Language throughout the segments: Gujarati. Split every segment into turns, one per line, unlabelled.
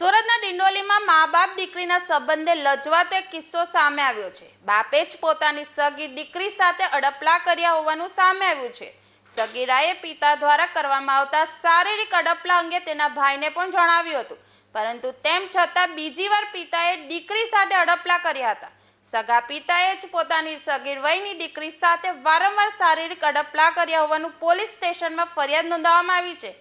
સુરતના ડિંડોલીમાં મા બાપ દીકરીના સંબંધે લજવાતો એક કિસ્સો સામે આવ્યો છે. બાપે જ પોતાની સગી દીકરી સાથે અડપલા કર્યા હોવાનું સામે આવ્યું છે. સગીરાએ પિતા દ્વારા કરવામાં આવતા શારીરિક અડપલા અંગે તેના ભાઈને પણ જણાવ્યું હતું. પરંતુ તેમ છતાં બીજી વાર પિતાએ દીકરી સાથે અડપલા કર્યા હતા. સગા પિતાએ જ પોતાની સગીર વયની દીકરી સાથે વારંવાર શારીરિક અડપલા કર્યા હોવાનું પોલીસ સ્ટેશનમાં ફરિયાદ નોંધાવવામાં આવી છે.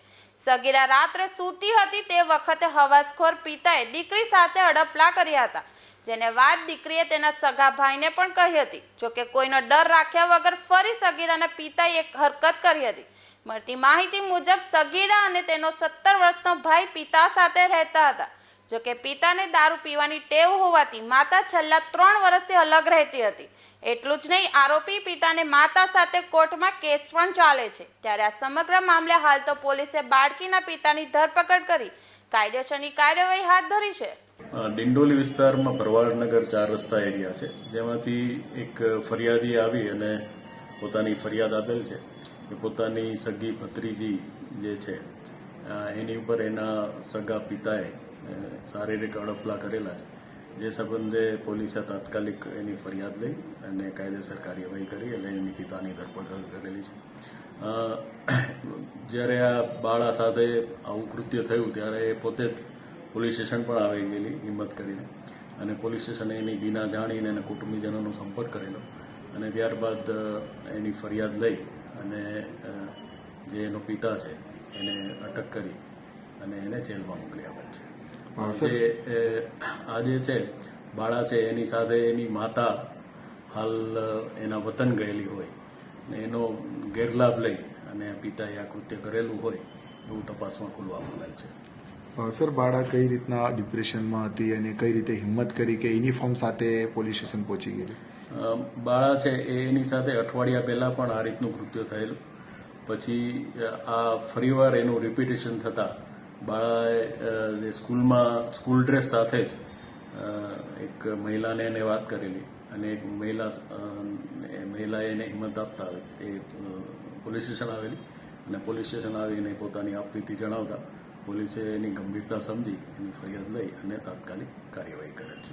સગીરા રાત્રે સૂતી હતી તે વખતે હવાસખોર પિતાએ દીકરી સાથે અડપલા કર્યા હતા. જેને વાત દીકરીએ તેના સગા ભાઈને પણ કહી હતી. જોકે કોઈનો ડર રાખ્યા વગર ફરી સગીરાના પિતાએ એક હરકત કરી હતી. મળતી માહિતી મુજબ સગીરા અને તેનો સત્તર વર્ષનો ભાઈ પિતા સાથે રહેતા હતા. જોકે પિતાને દારૂ પીવાની ટેવ હોવાથી માતા છેલ્લા ત્રણ વર્ષથી અલગ રહેતી હતી. એટલું જ નહીં, આરોપી પિતાને માતા સાથે કોર્ટમાં કેસ પણ ચાલે છે. ત્યારે આ સમગ્ર મામલે હાલ તો પોલીસે બાળકીના પિતાની ધરપકડ કરી કાયદેસરની કાર્યવાહી હાથ ધરી છે.
ડિંડોલી વિસ્તારમાં ભરવાડનગર ચાર રસ્તા એરિયા છે. જેમાંથી એક ફરિયાદી આવી અને પોતાની ફરિયાદ આપેલ છે કે પોતાની સગી ભત્રીજી જે છે એની ઉપર એના સગા પિતાએ શારીરિક અડપલા કરેલા છે. જે સંબંધે પોલીસે તાત્કાલિક એની ફરિયાદ લઈ અને કાયદેસર કાર્યવાહી કરી અને એની પિતાની ધરપકડ કરેલી છે. જ્યારે આ બાળા સાથે આવું કૃત્ય થયું ત્યારે એ પોતે જ પોલીસ સ્ટેશન પણ આવી ગયેલી, હિંમત કરીને. અને પોલીસ સ્ટેશને એની વિના જાણીને એના કુટુંબીજનોનો સંપર્ક કરેલો. અને ત્યારબાદ એની ફરિયાદ લઈ અને જે એનો પિતા છે એને અટક કરી અને એને જેલમાં મોકલી આપે છે. જે એ, આ જે છે બાળા છે એની સાથે એની માતા હાલ એના વતન ગયેલી હોય. ને એનો ગેરલાભ લઈ અને પિતાએ આ કૃત્ય કરેલું હોય એવું તપાસમાં ખુલવા પામેલ છે.
સર બાળા કઈ રીતના ડિપ્રેશનમાં હતી અને કઈ રીતે હિંમત કરી કે યુનિફોર્મ સાથે પોલીસ સ્ટેશન પહોંચી ગયેલી?
બાળા છે એ એની સાથે અઠવાડિયા પહેલાં પણ આ રીતનું કૃત્ય થયેલું. પછી આ ફરીવાર એનું રિપીટેશન થતાં બાળાએ જે સ્કૂલમાં, સ્કૂલ ડ્રેસ સાથે જ એક મહિલાને એને વાત કરેલી. અને એક મહિલા મહિલાએ એને હિંમત આપતા એ પોલીસ સ્ટેશન આવેલી. અને પોલીસ સ્ટેશન આવીને પોતાની આપવીતી જણાવતા પોલીસે એની ગંભીરતા સમજી, એની ફરિયાદ લઈ અને તાત્કાલિક કાર્યવાહી કરે છે.